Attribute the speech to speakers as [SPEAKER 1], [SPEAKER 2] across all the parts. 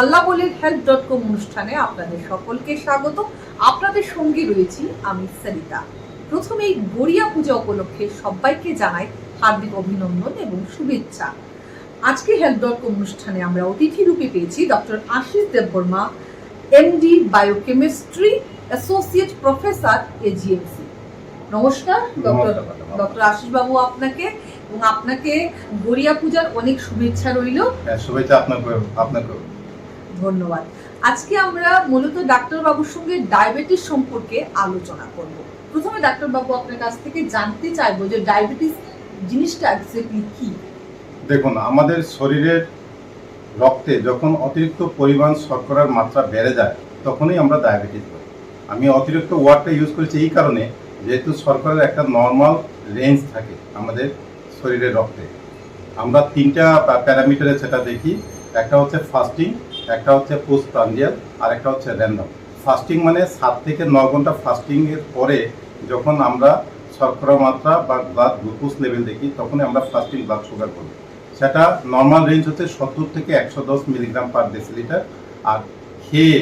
[SPEAKER 1] নমস্কার হাল্লা বলির হেল্প ডট কম অনুষ্ঠানে আপনাদের সকলকে স্বাগত। আপনাদের সঙ্গে রয়েছি আমি সরিতা। প্রথমেই গড়িয়া পূজা উপলক্ষে সবাইকে জানাই হার্দিক অভিনন্দন এবং শুভেচ্ছা। আজকে হেল্প ডট কম অনুষ্ঠানে আমরা অতিথি রূপে পেয়েছি doctor Ashis Debbarma MD biochemistry associate professor AGMC নমস্কার ডক্টর। ডক্টর আশিস বাবু আপনাকে এবং আপনাকে গড়িয়া পূজার অনেক শুভেচ্ছা রইল।
[SPEAKER 2] হ্যাঁ, শুভেচ্ছা আপনাকে আপনাকে
[SPEAKER 1] ধন্যবাদ। আজকে আমরা মূলত ডাক্তারবাবুর সঙ্গে ডায়াবেটিস সম্পর্কে আলোচনা করব। প্রথমে ডাক্তারবাবু আপনার কাছ থেকে জানতে চাইব যে ডায়াবেটিস জিনিসটা এক্স্যাক্টলি কি?
[SPEAKER 2] দেখুন, আমাদের শরীরের রক্তে যখন অতিরিক্ত পরিমাণ শর্করার মাত্রা বেড়ে যায়, তখনই আমরা ডায়াবেটিস বলি আমি অতিরিক্ত ওয়ার্ডটা ইউজ করেছি এই কারণে, যেহেতু শর্করার একটা নর্মাল রেঞ্জ থাকে আমাদের শরীরের রক্তে। আমরা তিনটা প্যারামিটারে সেটা দেখি। একটা হচ্ছে ফাস্টিং একটা হচ্ছে পোস্ট প্রান্ডিয়াল আর একটা হচ্ছে র্যান্ডম ফাস্টিং মানে সাত থেকে ন ঘণ্টা ফাস্টিংয়ের পরে যখন আমরা শর্করা মাত্রা বা ব্লাড গ্লুকোজ লেভেল দেখি, তখনই আমরা ফাস্টিং ব্লাড সুগার করি সেটা নর্মাল রেঞ্জ হচ্ছে সত্তর থেকে একশো দশ মিলিগ্রাম পার ডেসিলিটার আর খেয়ে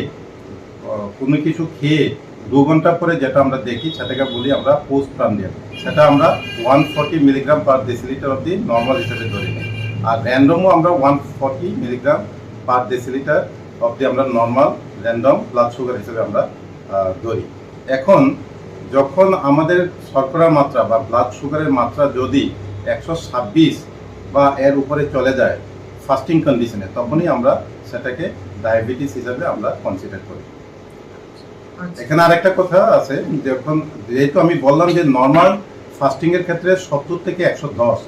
[SPEAKER 2] কোনো কিছু খেয়ে দু ঘণ্টা পরে যেটা আমরা দেখি, সেটাকে বলি আমরা পোস্ট প্রান্ডিয়াল সেটা আমরা one forty milligram per decilitre অব্দি নর্মাল হিসেবে ধরে নিই। আর র্যান্ডমও আমরা one forty milligram per decilitre অব্দি আমরা নর্মাল র্যান্ডম ব্লাড সুগার হিসেবে আমরা ধরি এখন যখন আমাদের শর্করার মাত্রা বা ব্লাড সুগারের মাত্রা যদি একশো ছাব্বিশ বা এর উপরে চলে যায় ফাস্টিং কন্ডিশনে তখনই আমরা সেটাকে ডায়াবেটিস হিসাবে আমরা কনসিডার করি
[SPEAKER 1] আচ্ছা।
[SPEAKER 2] এখানে আরেকটা কথা আছে যখন যেহেতু আমি বললাম যে নর্মাল ফাস্টিংয়ের ক্ষেত্রে সত্তর থেকে একশো দশ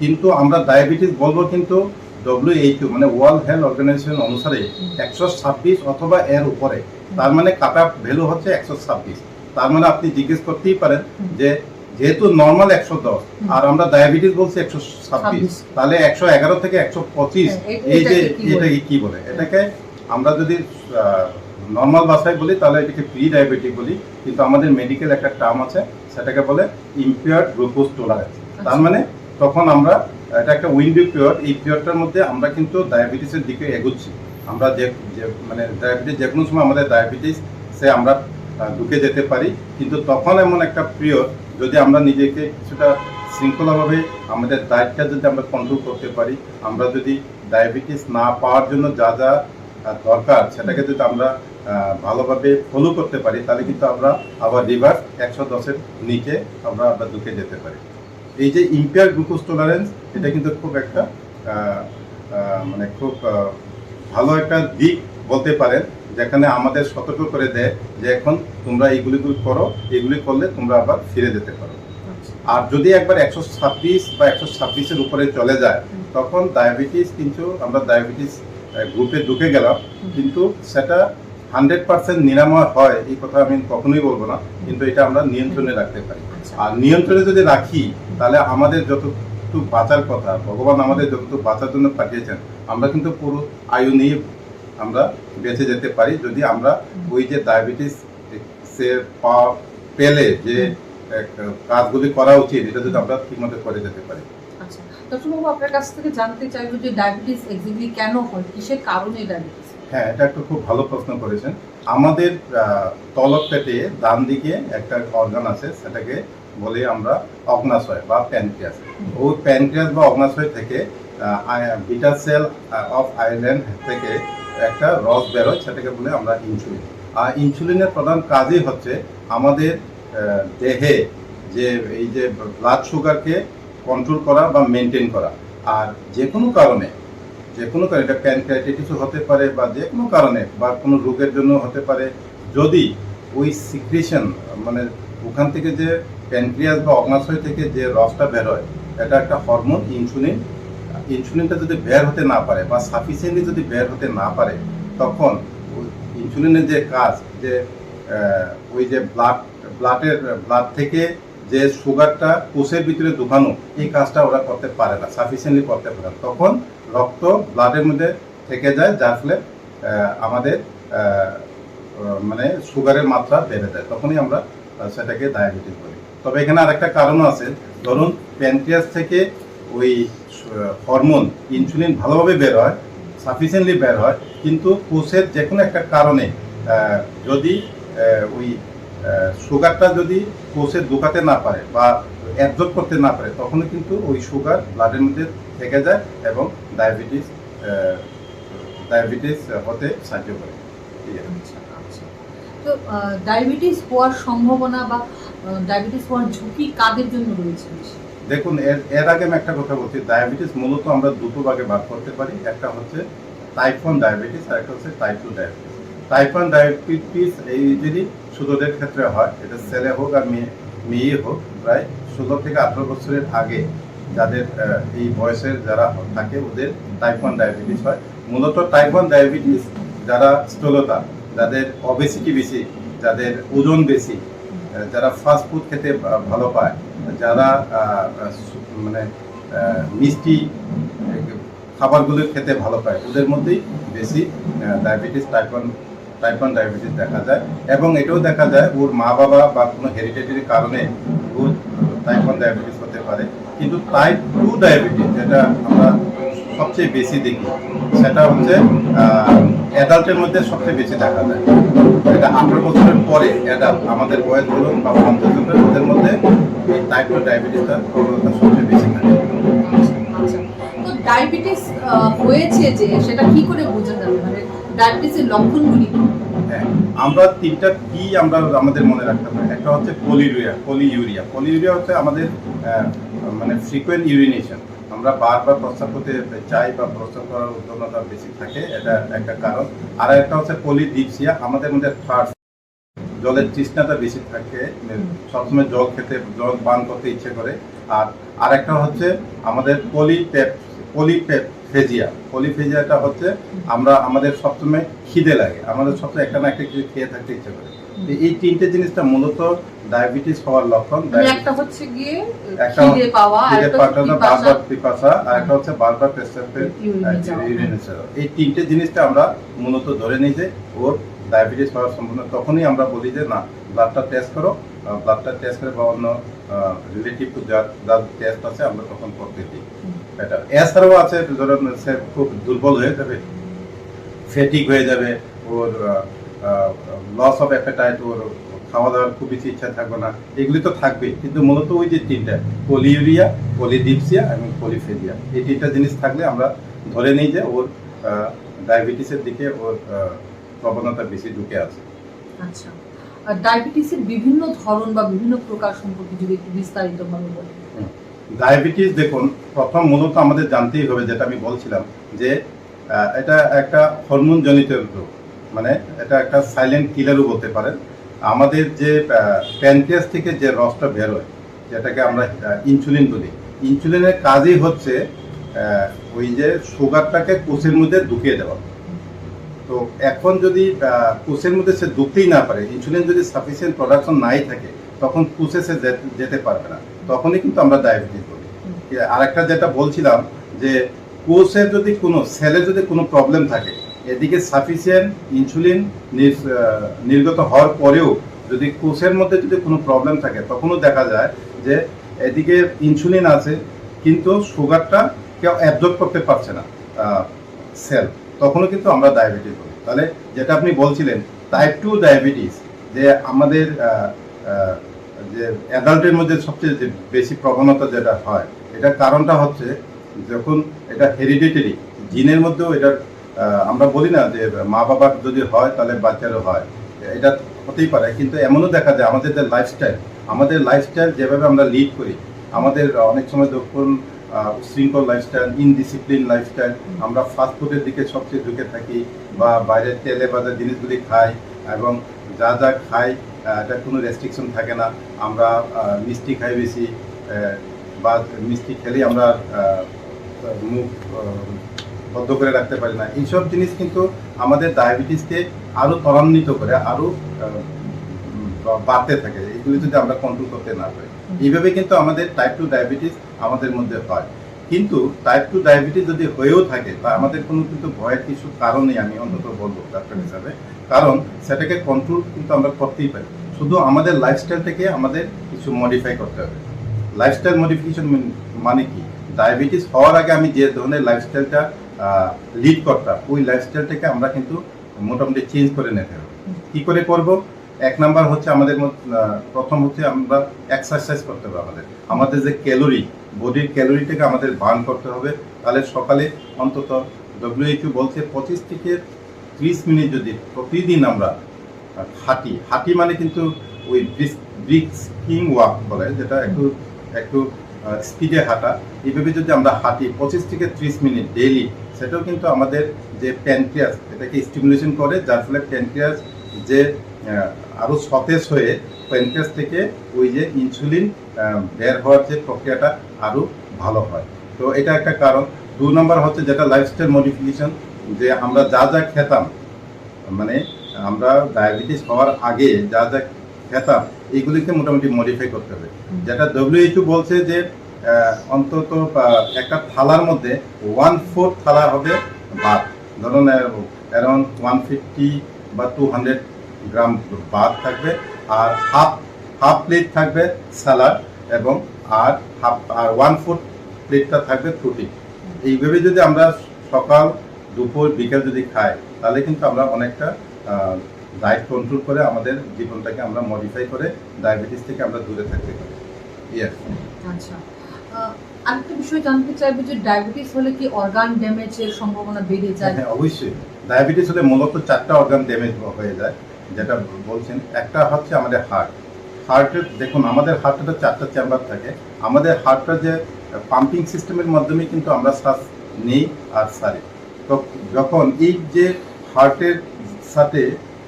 [SPEAKER 2] কিন্তু আমরা ডায়াবেটিস বলব কিন্তু ডব্লিউএইচও মানে ওয়ার্ল্ড হেলথ অর্গানাইজেশন অনুসারে একশো ছাব্বিশ অথবা এর উপরে। তার মানে কাট কাটা ভ্যালু হচ্ছে একশো ছাব্বিশ। তার মানে আপনি জিজ্ঞেস করতেই পারেন যে যেহেতু নর্মাল একশো দশ আর আমরা ডায়াবেটিস বলছি একশো ছাব্বিশ তাহলে একশো এগারো থেকে একশো পঁচিশ
[SPEAKER 1] হ্যাঁ,
[SPEAKER 2] এই যে
[SPEAKER 1] এটাকে কি বলে?
[SPEAKER 2] এটাকে বলে? এটাকে আমরা যদি নর্মাল ভাষায় বলি তাহলে এটাকে প্রি ডায়াবেটিক বলি কিন্তু আমাদের মেডিকেল একটা টার্ম আছে সেটাকে বলে ইম্পিয়ার্ড গ্লুকোজ টলারেন্স তার মানে তখন আমরা, এটা একটা উইন্ডো পিরিয়ড এই পিরিয়ডটার মধ্যে আমরা কিন্তু ডায়াবেটিসের দিকে এগোচ্ছি। আমরা যে মানে ডায়াবেটিস যে কোনো সময় আমাদের ডায়াবেটিস সে আমরা ঢুকে যেতে পারি। কিন্তু তখন এমন একটা পিরিয়ড যদি আমরা নিজেকে কিছুটা শৃঙ্খলাভাবে আমাদের ডায়েটটা যদি আমরা কন্ট্রোল করতে পারি, আমরা যদি ডায়াবেটিস না পাওয়ার জন্য যা যা দরকার সেটাকে যদি আমরা ভালোভাবে ফলো করতে পারি, তাহলে কিন্তু আমরা আবার রিভার্স একশো দশের নিচে আমরা আবার ঢুকে যেতে পারি। এই যে ইম্পেয়ার গ্লুকোজ টলারেন্স এটা কিন্তু খুব একটা মানে খুব ভালো একটা দিক বলতে পারেন, যেখানে আমাদের সতর্ক করে দেয় যে এখন তোমরা এইগুলি করো এগুলি করলে তোমরা আবার ফিরে যেতে পারো। আর যদি একবার একশো ছাব্বিশ বা একশো ছাব্বিশের উপরে চলে যায়, তখন ডায়াবেটিস কিন্তু আমরা ডায়াবেটিস গ্রুপে ঢুকে গেলাম, কিন্তু সেটা হান্ড্রেড পার্সেন্ট নিরাময় হয়, এই কথা আমি কখনোই বলব না, কিন্তু এটা আমরা নিয়ন্ত্রণে রাখতে পারি। আর নিয়ন্ত্রণে যদি রাখি, তাহলে আমাদের যতটুকু বাঁচার কথা, ভগবান আমাদের যতটুকু বাঁচার জন্য পাঠিয়েছেন, আমরা কিন্তু পুরো আয়ু নিয়ে আমরা বেঁচে যেতে পারি। যদি আমরা ওই যে ডায়াবেটিস সে পেলে যে কাজগুলি করা উচিত, এটা যদি আমরা ঠিকমতো করে যেতে পারি।
[SPEAKER 1] আচ্ছা ডক্টরবাবু, আপনার কাছ থেকে জানতে চাইব যে ডায়াবেটিস এক্স্যাক্টলি কেন হয়, কিসের কারণে ডায়াবেটিস
[SPEAKER 2] হ্যাঁ এটা একটা খুব ভালো প্রশ্ন করেছেন। আমাদের তলব পেটে ডান দিকে একটা অর্গান আছে, সেটাকে বলে আমরা অগ্নাশয় বা প্যানক্রিয়াস ওই প্যানক্রিয়াস বা অগ্নাশয় থেকে বিটা সেল অফ আইল্যান্ড থেকে একটা রস বেরোয়, সেটাকে বলে আমরা ইনসুলিন আর ইনসুলিনের প্রধান কাজই হচ্ছে আমাদের দেহে যে, এই যে ব্লাড সুগারকে কন্ট্রোল করা বা মেনটেন করা। আর যে কোনো কারণে যে কোনো কারণে, এটা প্যানক্রাইটিসও হতে পারে বা যে কোনো কারণে, বা কোনো রোগের জন্য হতে পারে, যদি ওই সিক্রেশন মানে ওখান থেকে যে প্যানক্রিয়াস বা অগ্নাশয় থেকে যে রসটা বেরোয় এটা একটা হরমোন, ইনসুলিন, ইনসুলিনটা যদি বের হতে না পারে বা সাফিসিয়েন্টলি যদি বের হতে না পারে, তখন ইনসুলিনের যে কাজ, যে ওই যে ব্লাড, ব্লাডের, ব্লাড থেকে যে সুগারটা কোষের ভিতরে ঢুকানো, এই কাজটা ওরা করতে পারে না সাফিসিয়েন্টলি করতে পারে না। তখন রক্ত ব্লাডের মধ্যে থেকে যায়, যার ফলে আমাদের মানে সুগারের মাত্রা বেড়ে যায়। তখনই আমরা সেটাকে ডায়াবেটিস বলি। তবে এখানে আরেকটা কারণও আছে। ধরুন প্যানক্রিয়াস থেকে ওই হরমোন ইনসুলিন ভালোভাবে বের হয় সাফিসিয়েন্টলি বের হয়, কিন্তু কোষের যে কোনো একটা কারণে যদি ওই সুগারটা যদি কোষে ঢোকাতে না পারে বা অ্যাবজর্ব করতে না পারে তখনও কিন্তু ওই সুগার ব্লাডের মধ্যে থেকে যায় এবং ডায়াবেটিস ডায়াবেটিস হতে সাহায্য করে।
[SPEAKER 1] আচ্ছা আচ্ছা। তো ডায়াবেটিস হওয়ার সম্ভাবনা বা ডায়াবেটিস হওয়ার ঝুঁকি কাদের জন্য রয়েছে
[SPEAKER 2] দেখুন এর এর আগে আমি একটা কথা বলছি ডায়াবেটিস মূলত আমরা দুটো ভাগে ভাগ করতে পারি একটা হচ্ছে টাইপ ওয়ান ডায়াবেটিস আর একটা হচ্ছে type two diabetes type one diabetes এই যদি ছোটদের ক্ষেত্রে হয়। এটা ছেলে হোক আর মেয়ে মেয়ে হোক, প্রায় ষোলো থেকে আঠারো বছরের আগে যাদের এই বয়সের যারা থাকে, ওদের টাইপ ওয়ান ডায়াবেটিস হয়। মূলত টাইপ ওয়ান ডায়াবেটিস যারা স্থূলতা, যাদের অবেসিটি বেশি, যাদের ওজন বেশি যারা ফাস্ট ফুড খেতে ভালো পায়, যারা মানে মিষ্টি খাবারগুলো খেতে ভালো পায়, ওদের মধ্যেই বেশি diabetes type one type one diabetes দেখা যায় এবং এটাও দেখা যায় ওর মা বাবা বা কোনো হেরিটেটারি কারণে ওর টাইপ ওয়ান ডায়াবেটিস হতে পারে। কিন্তু টাইপ টু ডায়াবেটিস যেটা আমরা সবচেয়ে বেশি দেখি, সেটা হচ্ছে অ্যাডাল্টের মধ্যে সবচেয়ে বেশি দেখা যায়। এটা আঠারো বছরের পরে অ্যাডাল্ট আমাদের বয়স ধরুন বা পঞ্চাশ বছর ওদের মধ্যে এই টাইপ টু ডায়াবেটিসটার প্রবণতা সবচেয়ে বেশি থাকে।
[SPEAKER 1] আচ্ছা। ডায়াবেটিস হয়েছে যে, সেটা কি করে বোঝা যাবে? মানে ডায়াবেটিসের লক্ষণগুলি?
[SPEAKER 2] হ্যাঁ, আমরা তিনটা কি আমরা আমাদের মনে রাখতে হবে একটা হচ্ছে পলিউরিয়া পলিইউরিয়া পলিউরিয়া হচ্ছে আমাদের মানে ফ্রিকোয়েন্ট ইউরিনেশন আমরা বারবার প্রস্রাব করতে চাই বা প্রস্রাব করার উদ্যমতা বেশি থাকে এটা একটা কারণ। আর একটা হচ্ছে পলিডিপসিয়া আমাদের মধ্যে থার্ড জলের তৃষ্ণাটা বেশি থাকে সবসময় জল খেতে জল পান করতে ইচ্ছে করে। আর আরেকটা হচ্ছে আমাদের পলিপেপ পলিপেফেজিয়া পলিফেজিয়াটা হচ্ছে আমরা আমাদের সবসময় খিদে লাগে। আমাদের সবসময় একটা না একটা কিছু খেয়ে থাকতে ইচ্ছে করে। এই তিনটে জিনিসটা মূলত ডায়াবেটিস হওয়ার লক্ষণ
[SPEAKER 1] মানে একটা হচ্ছে গিয়ে খিদে পাওয়া
[SPEAKER 2] বারবার পিপাসা আর একটা হচ্ছে বারবার পেশাবের।
[SPEAKER 1] ইউরিনে যাওয়া।
[SPEAKER 2] এই তিনটে জিনিসটা আমরা মূলত ধরে নিই যে ওর ডায়াবেটিস হওয়ার সম্ভাবনা। তখনই আমরা বলি যে না ব্লাডটা টেস্ট করো ব্লাডটা টেস্ট করে বা অন্য রিলেটিভ যার যার টেস্ট আছে আমরা তখন করতে দিই। এটা। এছাড়াও আছে ধরুন সে খুব দুর্বল হয়ে যাবে ফেটিক হয়ে যাবে, ওর লস অফ অ্যাপেটাইট ওর খাওয়া দাওয়ার খুব বেশি ইচ্ছা থাকবে না। এগুলি তো থাকবেই, কিন্তু মূলত ওই যে তিনটা পলিউরিয়া পলিডিপসিয়া এবং পলিফেরিয়া এই তিনটা জিনিস থাকলে আমরা ধরে নিই যে ওর ডায়াবেটিসের দিকে ওর প্রবণতা বেশি ঢুকে আছে।
[SPEAKER 1] আচ্ছা। আর ডায়াবেটিসের বিভিন্ন ধরন বা বিভিন্ন প্রকার সম্পর্কে যদি একটু বিস্তারিত ভাবে বলেন।
[SPEAKER 2] ডায়াবেটিস দেখুন, প্রথম মূলত আমাদের জানতেই হবে, যেটা আমি বলছিলাম, যে এটা একটা হরমোন জনিত রোগ মানে এটা একটা সাইলেন্ট কিলারও বলতে পারেন। আমাদের যে প্যানক্রিয়াস থেকে যে রসটা বেরোয় যেটাকে আমরা ইনসুলিন বলি ইনসুলিনের কাজই হচ্ছে ওই যে সুগারটাকে কোষের মধ্যে ঢুকিয়ে দেওয়া। তো এখন যদি কোষের মধ্যে সে ঢুকতেই না পারে ইনসুলিন যদি সাফিসিয়েন্ট প্রোডাকশন নাই থাকে, তখন কোষে সে যেতে পারবে না। তখনই কিন্তু আমরা ডায়াবেটিস বলি। আরেকটা যেটা বলছিলাম যে কোষের যদি কোনো সেলে যদি কোনো প্রবলেম থাকে এদিকে সাফিসিয়েন্ট ইনসুলিন নির- নির্গত হওয়ার পরেও যদি কোষের মধ্যে যদি কোনো প্রবলেম থাকে তখনও দেখা যায় যে এদিকে ইনসুলিন আছে কিন্তু সুগারটা কেউ অ্যাবজর্ব করতে পারছে না সেল। তখনও কিন্তু আমরা ডায়াবেটিস বলি তাহলে যেটা আপনি বলছিলেন টাইপ টু ডায়াবেটিস যে আমাদের যে অ্যাডাল্টের মধ্যে সবচেয়ে যে বেশি প্রবণতা যেটা হয়, এটার কারণটা হচ্ছে যখন এটা হেরিডিটারি জিনের মধ্যেও এটার আমরা বলি না যে মা বাবার যদি হয় তাহলে বাচ্চারও হয়, এটা হতেই পারে। কিন্তু এমনও দেখা যায় আমাদের যে লাইফস্টাইল আমাদের লাইফস্টাইল যেভাবে আমরা লিড করি, আমাদের অনেক সময় যখন শৃঙ্খল লাইফস্টাইল ইনডিসিপ্লিন লাইফস্টাইল আমরা ফাস্টফুডের দিকে সবচেয়ে ঝুঁকে থাকি বা বাইরের তেলে বাজা জিনিসগুলি খাই এবং যা যা খাই এটা কোনো রেস্ট্রিকশন থাকে না। আমরা মিষ্টি খাই বেশি বা মিষ্টি খেলেই আমরা মুখ বদ্ধ করে রাখতে পারি না। এইসব জিনিস কিন্তু আমাদের ডায়াবেটিসকে আরও ত্বরান্বিত করে আরও বাড়তে থাকে। এগুলি যদি আমরা কন্ট্রোল করতে না পারি। এইভাবে কিন্তু আমাদের টাইপ টু ডায়াবেটিস আমাদের মধ্যে হয়। কিন্তু টাইপ টু ডায়াবেটিস যদি হয়েও থাকে তা আমাদের কোনো কিন্তু ভয়ের কিছু কারণ নেই আমি অন্তত বলব ডাক্তার হিসাবে, কারণ সেটাকে কন্ট্রোল কিন্তু আমরা করতেই পারি। শুধু আমাদের লাইফস্টাইলটাকে আমাদের কিছু মডিফাই করতে হবে। লাইফস্টাইল মডিফিকেশন মানে কি? ডায়াবেটিস হওয়ার আগে আমি যে ধরনের লাইফস্টাইলটা লিড করতাম, ওই লাইফস্টাইলটাকে আমরা কিন্তু মোটামুটি চেঞ্জ করে নিতে হবে। কী করে করব? এক নাম্বার হচ্ছে আমাদের প্রথম হচ্ছে আমরা এক্সারসাইজ করতে হবে আমাদের। আমাদের যে ক্যালোরি বডির ক্যালোরিটাকে আমাদের বার্ন করতে হবে। তাহলে সকালে অন্তত ডব্লিউএইচও বলছে পঁচিশ থেকে ত্রিশ মিনিট যদি প্রতিদিন আমরা হাঁটি। হাঁটি মানে কিন্তু ওই ব্রিক্সকিং ওয়াক বলে, যেটা একটু একটু স্পিডে হাঁটা। এইভাবে যদি আমরা হাঁটি পঁচিশ থেকে ত্রিশ মিনিট ডেইলি সেটাও কিন্তু আমাদের যে প্যানক্রিয়াস এটাকে স্টিমুলেশন করে, যার ফলে প্যানক্রিয়াস যে আরও সতেজ হয়ে প্যানক্রিয়াস থেকে ওই যে ইনসুলিন বের হওয়ার যে প্রক্রিয়াটা আরও ভালো হয়। তো এটা একটা কারণ। দু নম্বর হচ্ছে যেটা লাইফস্টাইল মডিফিকেশন যে আমরা যা যা খেতাম মানে আমরা ডায়াবেটিস হওয়ার আগে যা যা খেতাম এইগুলিকে মোটামুটি মডিফাই করতে হবে। যেটা ডব্লিউএইচও বলছে যে অন্তত একটা থালার মধ্যে ওয়ান ফোর থালা হবে ভাত। ধরুন অ্যারাউন্ড ওয়ান ফিফটি বা টু হান্ড্রেড গ্রাম ভাত থাকবে আর হাফ হাফ প্লেট থাকবে স্যালাড এবং আর হাফ আর ওয়ান ফোর প্লেটটা থাকবে প্রোটিন এইভাবে যদি আমরা সকাল দুপুর বিকেল যদি খাই তাহলে কিন্তু আমরা অনেকটা ডায়েট কন্ট্রোল করে আমাদের জীবনটাকে আমরা মডিফাই করে ডায়াবেটিস থেকে আমরা দূরে থাকতে পারি। ইয়েস
[SPEAKER 1] আচ্ছা। আরেকটা বিষয় জানতে চাইব যে ডায়াবেটিস হলে কি অর্গান ড্যামেজের সম্ভাবনা বেড়ে যায়?
[SPEAKER 2] হ্যাঁ অবশ্যই। ডায়াবেটিস হলে মূলত চারটা অর্গান ড্যামেজ হয়ে যায়, যেটা বলছেন, একটা হচ্ছে আমাদের হার্ট হার্টের দেখুন, আমাদের হার্টের চারটা চেম্বার থাকে। আমাদের হার্টটা যে পাম্পিং সিস্টেমের মাধ্যমে কিন্তু আমরা শ্বাস নেই আর সারি। তো যখন এই যে হার্টের সাথে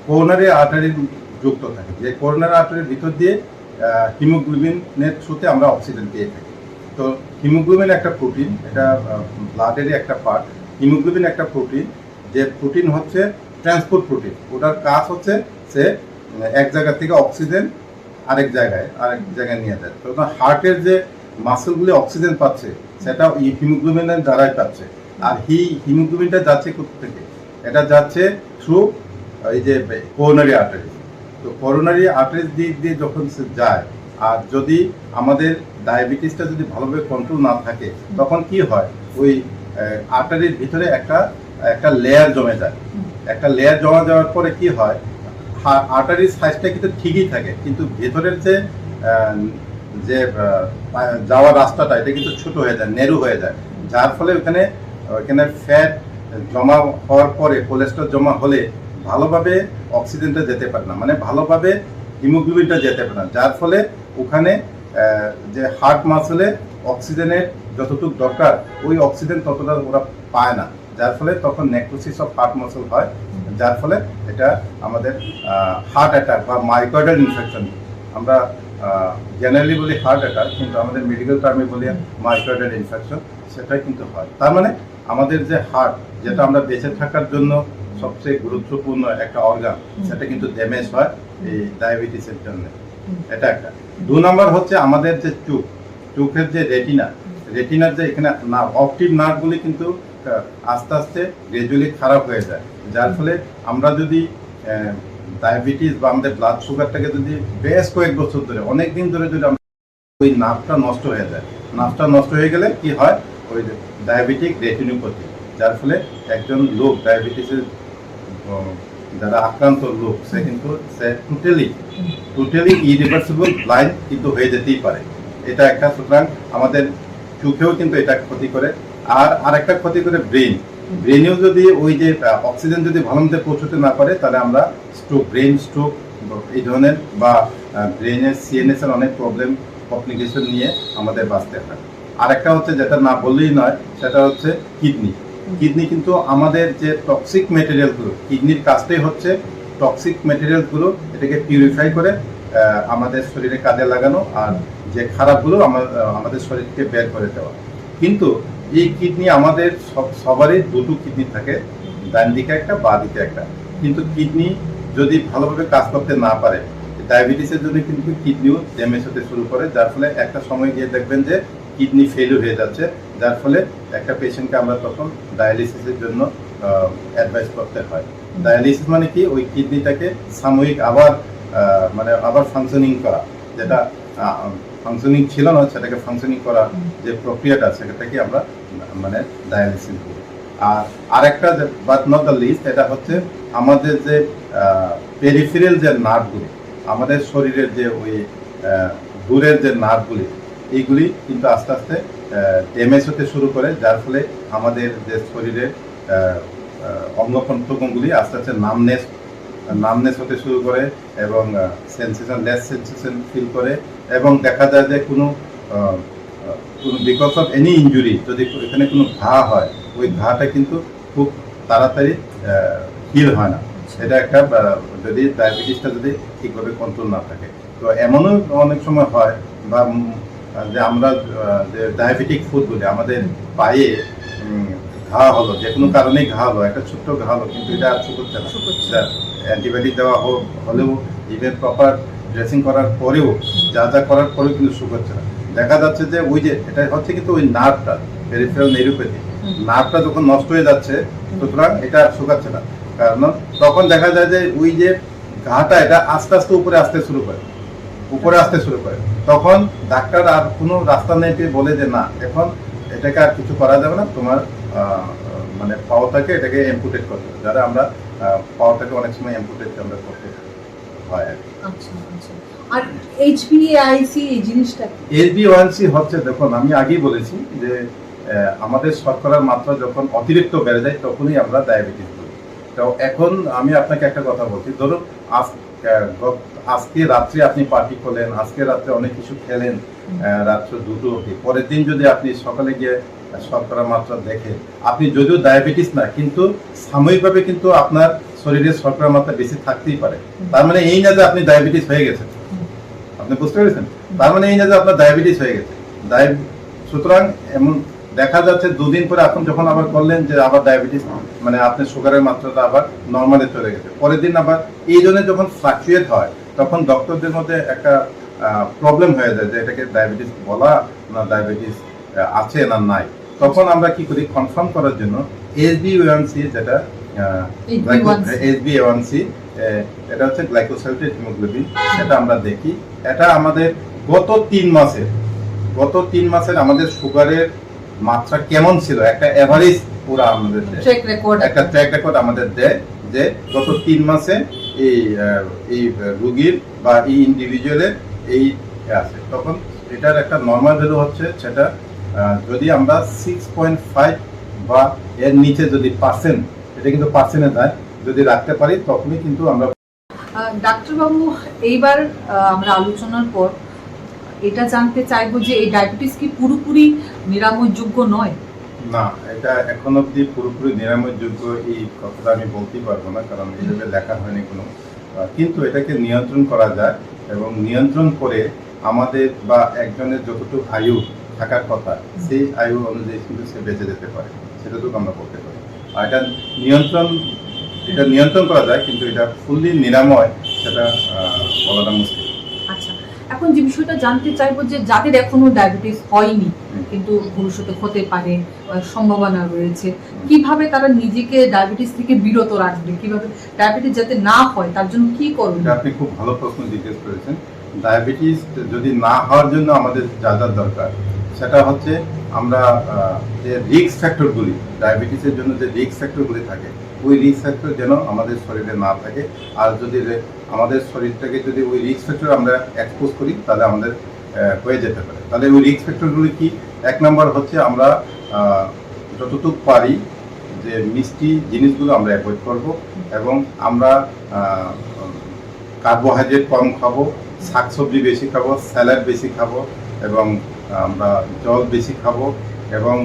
[SPEAKER 2] কোরোনারি আর্টারি যুক্ত থাকে, যে কোরোনারি আর্টারির ভিতর দিয়ে হিমোগ্লোবিনের থ্রুতে আমরা অক্সিজেন পেয়ে থাকি। তো হিমোগ্লোবিন একটা প্রোটিন এটা ব্লাডেরই একটা পার্ট হিমোগ্লোবিন একটা প্রোটিন যে প্রোটিন হচ্ছে ট্রান্সপোর্ট প্রোটিন ওটার কাজ হচ্ছে সে এক জায়গা থেকে অক্সিজেন আরেক জায়গায় আরেক জায়গায় নিয়ে যায়। তো হার্টের যে মাসেলগুলি অক্সিজেন পাচ্ছে, সেটা হিমোগ্লোবিনের দ্বারাই পাচ্ছে। আর হি হিমোগ্লোবিনটা যাচ্ছে কোথা থেকে? এটা যাচ্ছে থ্রু এই যে কোরোনারি আর্টারি তো করোনারি আর্টারিজ দিক দিয়ে যখন সে যায়, আর যদি আমাদের ডায়াবেটিসটা যদি ভালোভাবে কন্ট্রোল না থাকে, তখন কি হয়? ওই আর্টারির ভিতরে একটা একটা লেয়ার জমে যায়। একটা লেয়ার জমা যাওয়ার পরে কি হয় আর্টারির সাইজটা কিন্তু ঠিকই থাকে, কিন্তু ভেতরের যে যে যাওয়ার রাস্তাটা, এটা কিন্তু ছোট হয়ে যায় নেরু হয়ে যায়। যার ফলে ওখানে ওখানে ফ্যাট জমা হওয়ার পরে কোলেস্ট্রল জমা হলে ভালোভাবে অক্সিজেনটা যেতে পারে না মানে ভালোভাবে হিমোগ্লোবিনটা যেতে পারে না। যার ফলে ওখানে যে হার্ট মাসলে অক্সিজেনের যতটুকু দরকার, ওই অক্সিজেন ততটা ওরা পায় না। যার ফলে তখন নেক্রোসিস অফ হার্ট মাসল হয়, যার ফলে এটা আমাদের হার্ট অ্যাটাক বা মাইকয়েডাল ইনফেকশন আমরা জেনারেলি বলি হার্ট অ্যাটাক কিন্তু আমাদের মেডিকেল টার্মে বলি মাইকয়েডাল ইনফেকশন সেটাই কিন্তু হয়। তার মানে আমাদের যে হার্ট যেটা আমরা বেঁচে থাকার জন্য সবচেয়ে গুরুত্বপূর্ণ একটা অর্গান সেটা কিন্তু ড্যামেজ হয় এই ডায়াবেটিসের জন্য। এটা একটা। দু নম্বর হচ্ছে আমাদের যে চোখ, চোখের যে রেটিনা রেটিনার যে এখানে নার্ভ অপটিভ নার্ভগুলি কিন্তু আস্তে আস্তে গ্রাজুয়ালি খারাপ হয়ে যায়। যার ফলে আমরা যদি ডায়াবেটিস বা আমাদের ব্লাড সুগারটাকে যদি বেশ কয়েক বছর ধরে অনেক দিন ধরে যদি আমরা ওই নার্ভটা নষ্ট হয়ে যায়, নার্ভটা নষ্ট হয়ে গেলে কি হয়? ওই ডায়াবেটিক রেটিনোপ্যাথি যার ফলে একজন লোক ডায়াবেটিসের যারা আক্রান্ত লোক, সে কিন্তু, সে টোটালি টোটালি ইরিভার্সিবল ব্লাইন্ড কিন্তু হয়ে যেতেই পারে। এটা একটা, সুতরাং আমাদের চোখেও কিন্তু এটা ক্ষতি করে। আর আরেকটা ক্ষতি করে ব্রেন ব্রেনেও যদি ওই যে অক্সিজেন যদি ভালো মতো পৌঁছতে না পারে, তাহলে আমরা স্ট্রোক ব্রেন স্ট্রোক, এই ধরনের বা ব্রেনের সিএনএস এর অনেক প্রবলেম, কমপ্লিকেশন নিয়ে আমাদের বাঁচতে হয়। আরেকটা হচ্ছে যেটা না বললেই নয়, সেটা হচ্ছে কিডনি। কিডনি কিন্তু আমাদের যে টক্সিক মেটেরিয়ালগুলো কিডনির কাজটাই হচ্ছে টক্সিক মেটেরিয়ালগুলো এটাকে পিউরিফাই করে আমাদের শরীরে কাজে লাগানো আর যে খারাপগুলো আমা- আমাদের শরীরকে বের করে দেওয়া। কিন্তু এই কিডনি আমাদের সব, সবারই দুটো কিডনি থাকে। ডান দিকে একটা, বা দিকে একটা। কিন্তু কিডনি যদি ভালোভাবে কাজ করতে না পারে, ডায়াবেটিসের জন্য কিন্তু কিডনিও ড্যামেজ হতে শুরু করে। যার ফলে একটা সময় গিয়ে দেখবেন যে কিডনি ফেল হয়ে যাচ্ছে। যার ফলে একটা পেশেন্টকে আমরা তখন ডায়ালিসিসের জন্য অ্যাডভাইস করতে হয়। ডায়ালিসিস মানে কি? ওই কিডনিটাকে সাময়িক আবার মানে আবার ফাংশনিং করা। যেটা ফাংশনিং ছিল না, সেটাকে ফাংশনিং করার যে প্রক্রিয়াটা, সেটাকে আমরা মানে ডায়ালিসিস বলি। আর আরেকটা যে বাট নট দ্য লিস্ট এটা হচ্ছে আমাদের যে পেরিফেরাল যে নার্ভগুলি আমাদের শরীরের যে ওই দূরের যে নার্ভগুলি এইগুলি কিন্তু আস্তে আস্তে ড্যামেজ হতে শুরু করে, যার ফলে আমাদের যে শরীরের অঙ্গ প্রত্যঙ্গগুলি আস্তে আস্তে নামনেস নামনেস হতে শুরু করে এবং সেন্সেশন লেস সেন্সেশন ফিল করে এবং দেখা যায় যে কোনো কোনো বিকজ অফ এনি ইঞ্জুরি যদি এখানে কোনো ঘা হয় ওই ঘাটা কিন্তু খুব তাড়াতাড়ি হিল হয় না। এটা একটা যদি ডায়াবেটিসটা যদি ঠিকভাবে কন্ট্রোল না থাকে। তো এমনও অনেক সময় হয় বা যে আমরা যে ডায়াবেটিক ফুড বলি আমাদের পায়ে ঘা হলো যে কোনো কারণেই ঘা হলো একটা ছোট্ট ঘা হলো কিন্তু এটা আর শুকোচ্ছে না। অ্যান্টিবায়োটিক দেওয়া হোক হলেও ইভেন প্রপার ড্রেসিং করার পরেও যা যা করার পরেও কিন্তু শুকোচ্ছে না। দেখা যাচ্ছে যে ওই যে এটা হচ্ছে কিন্তু ওই নার্ভটা পেরিফেরাল নেরুপ্যাথি নার্ভটা যখন নষ্ট হয়ে যাচ্ছে সুতরাং এটা আর শুকাচ্ছে না। কারণ তখন দেখা যায় যে ওই যে ঘাটা এটা আস্তে আস্তে উপরে আসতে শুরু করে। উপরে আসতে শুরু করে। তখন ডাক্তার আর কোনো রাস্তা নেই পেয়ে বলে যে না এখন এটাকে আর কিছু করা যাবে না। তোমার মানে পাওয়াটাকে এটাকে এম্পুটেট করতে হবে। যারা আমরা পাওয়াটাকে অনেক সময় এম্পুটেট আমরা করতে হয় আর
[SPEAKER 1] আচ্ছা আচ্ছা। আর এই জিনিসটা
[SPEAKER 2] হচ্ছে দেখুন আমি আগেই বলেছি যে আমাদের শর্করার মাত্রা যখন অতিরিক্ত বেড়ে যায় তখনই আমরা ডায়াবেটিস বলি। তো এখন আমি আপনাকে একটা কথা বলছি। ধরুন আজকে রাত্রে আপনি পার্টি করলেন আজকে রাত্রে অনেক কিছু খেলেন রাত্র দুটো অবধি। পরের দিন যদি আপনি সকালে গিয়ে শর্করার মাত্রা দেখেন আপনি যদিও ডায়াবেটিস না কিন্তু সাময়িকভাবে কিন্তু আপনার শরীরে শর্করা মাত্রা বেশি থাকতেই পারে। তার মানে এই না যে আপনি ডায়াবেটিস হয়ে গেছেন। আপনি বুঝতে পেরেছেন? তার মানে এই না যে আপনার ডায়াবেটিস হয়ে গেছে। সুতরাং এমন দেখা যাচ্ছে দুদিন পরে আপনি যখন আবার করলেন যে আবার ডায়াবেটিস মানে আপনার সুগারের মাত্রাটা আবার নর্মালে চলে গেছে। পরের দিন আবার এই জন্য যখন ফ্লাকচুয়েট হয় তখন ডক্টরদের মধ্যে একটা প্রবলেম হয়ে যায় যে এটাকে ডায়াবেটিস বলা না ডায়াবেটিস আছে না নাই। তখন আমরা কি করি কনফার্ম করার জন্য এসবি ওয়ানসি যেটা
[SPEAKER 1] HbA1c
[SPEAKER 2] এসবি ওয়ানসি এটা হচ্ছে গ্লাইকোসাইলেটেড হিমোগ্লোবিন সেটা আমরা দেখি। এটা আমাদের গত তিন মাসে গত তিন মাসের আমাদের সুগারের মাত্রা কেমন ছিল? একটা এভারেজ পুরো আমাদের একটা ট্র্যাক রেকর্ড আমাদের দেয় যে গত তিন মাসে এই এই রুগীর বা এই ইন্ডিভিজুয়ালের এই আছে। তখন এটার একটা নর্মাল ভ্যালু হচ্ছে সেটা যদি আমরা সিক্স পয়েন্ট ফাইভ বা এর নিচে যদি পার্সেন্ট এটা কিন্তু পার্সেন্টে দেয় যদি রাখতে পারি তখনই কিন্তু আমরা
[SPEAKER 1] ডাক্তারবাবু এইবার আমরা আলোচনার পর এটা জানতে চাইব যে এই ডায়াবেটিস কি পুরোপুরি নিরাময়যোগ্য নয়।
[SPEAKER 2] না এটা এখন অবধি পুরোপুরি নিরাময়যোগ্য এই কথাটা আমি বলতেই পারব না কারণ এইভাবে লেখা হয়নি কোনো। কিন্তু এটাকে নিয়ন্ত্রণ করা যায় এবং নিয়ন্ত্রণ করে আমাদের বা একজনের যতটুকু আয়ু থাকার কথা সেই আয়ু অনুযায়ী কিন্তু সে বেঁচে যেতে পারে সেটাটুকু আমরা বলতে পারি। আর এটা নিয়ন্ত্রণ এটা নিয়ন্ত্রণ করা যায় কিন্তু এটা ফুললি নিরাময় সেটা বলাটা মুশকিল।
[SPEAKER 1] এখন যে বিষয়টা জানতে চাইব যে যাদের এখনও ডায়াবেটিস হয়নি কিন্তু ভবিষ্যতে হতে পারে সম্ভাবনা রয়েছে কীভাবে তারা নিজেকে ডায়াবেটিস থেকে বিরত রাখবে? কীভাবে ডায়াবেটিস যাতে না হয় তার জন্য কি করবে?
[SPEAKER 2] এটা আপনি খুব ভালো প্রশ্ন জিজ্ঞেস করেছেন। ডায়াবেটিস যদি না হওয়ার জন্য আমাদের যা যা দরকার সেটা হচ্ছে আমরা যে রিস্ক ফ্যাক্টরগুলি ডায়াবেটিসের জন্য যে রিস্ক ফ্যাক্টরগুলি থাকে ওই রিস্ক ফ্যাক্টর যেন আমাদের শরীরে না থাকে। আর যদি আমাদের শরীরটাকে যদি ওই রিস্ক ফ্যাক্টর আমরা এক্সপোজ করি, তাহলে আমাদের হয়ে যেতে পারে। তাহলে ওই রিস্ক ফ্যাক্টরগুলি কি? এক নম্বর হচ্ছে আমরা যতটুকু পারি যে মিষ্টি জিনিসগুলো আমরা অ্যাভয়েড করব এবং আমরা কার্বোহাইড্রেট কম খাব, শাকসবজি বেশি খাব স্যালাড বেশি খাব এবং আমরা জল বেশি খাব এবং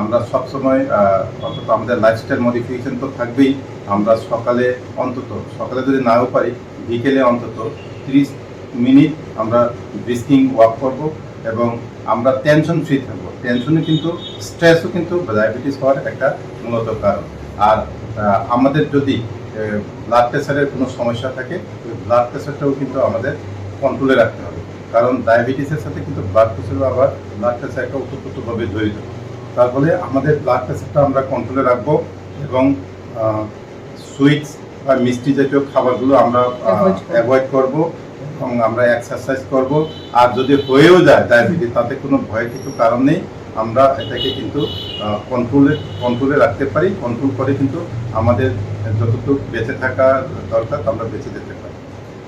[SPEAKER 2] আমরা সবসময় অন্তত আমাদের লাইফস্টাইল মডিফিকেশন তো থাকবেই। আমরা সকালে অন্তত, সকালে যদি নাও পারি, বিকেলে অন্তত তিরিশ মিনিট আমরা ব্রিস্কিং ওয়াক করব এবং আমরা টেনশন ফ্রি থাকব। টেনশনে কিন্তু স্ট্রেসও কিন্তু ডায়াবেটিস হওয়ার একটা মূলত কারণ। আর আমাদের যদি ব্লাড প্রেশারের কোনো সমস্যা থাকে, ওই ব্লাড প্রেশারটাও কিন্তু আমাদের কন্ট্রোলে রাখতে হবে। কারণ ডায়াবেটিসের সাথে কিন্তু ব্লাড প্রেশারও আবার ব্লাড প্রেশারটা একটা ওতপ্রোতভাবে জড়িত। তার ফলে আমাদের ব্লাড প্রেশারটা আমরা কন্ট্রোলে রাখব এবং সুইটস বা মিষ্টি জাতীয় খাবারগুলো আমরা। অ্যাভয়েড করব। এবং আমরা এক্সারসাইজ করব। আর যদি হয়েও যায় ডায়াবেটিস তাতে কোনো ভয়ের কিছু কারণ নেই। আমরা এটাকে কিন্তু কন্ট্রোলে কন্ট্রোলে রাখতে পারি। কন্ট্রোল করে কিন্তু আমাদের যতটুকু বেঁচে থাকা দরকার আমরা বেঁচে যেতে পারি।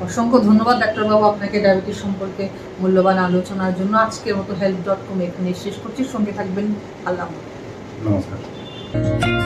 [SPEAKER 1] অসংখ্য ধন্যবাদ, ডাক্তারবাবু, আপনাকে ডায়াবেটিস সম্পর্কে মূল্যবান আলোচনার জন্য। আজকের মতো হেল্প ডট কম এখানে শেষ করছি। সঙ্গে থাকবেন আল্লাহ।
[SPEAKER 2] নমস্কার।